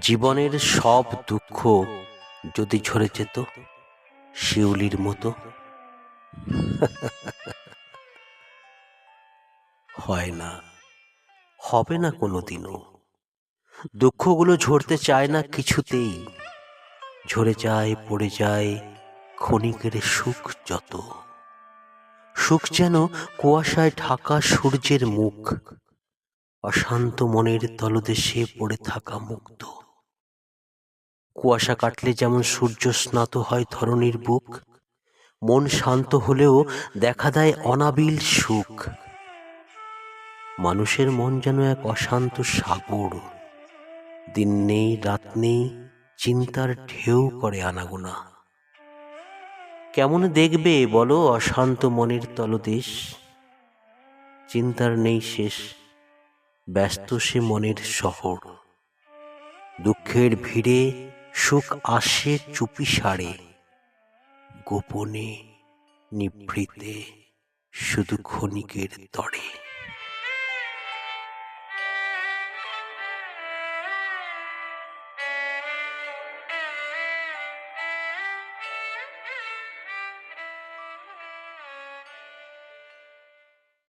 জীবনের সব দুঃখ যদি ঝরে যেত, শিউলির মতো। হয় না, হবে না কোনোদিনও। দুঃখগুলো ঝরতে চায় না কিছুতেই। ঝরে যায়, পড়ে যায় ক্ষণিকের সুখ যত। সুখ যেন কুয়াশায় ঢাকা সূর্যের মুখ, অশান্ত মনের তলদেশে পড়ে থাকা মুক্ত কুয়াশা কাটলে যেমন সূর্য স্নাত হয় ধরণীর বুক, মন শান্ত হলেও দেখা দেয় অনাবিল সুখ। মানুষের মন যেন এক অশান্ত সাগর। দিন নেই, রাত নেই, চিন্তার ঢেউ করে আনাগোনা। কেমন দেখবে বলো অশান্ত মনের তলদেশ? চিন্তার নেই শেষ, ব্যস্ত সে মনের শহর। দুঃখের ভিড়ে সুখ আসে চুপি সারে গোপনে নিভৃতে শুধু ক্ষণিকের তরে।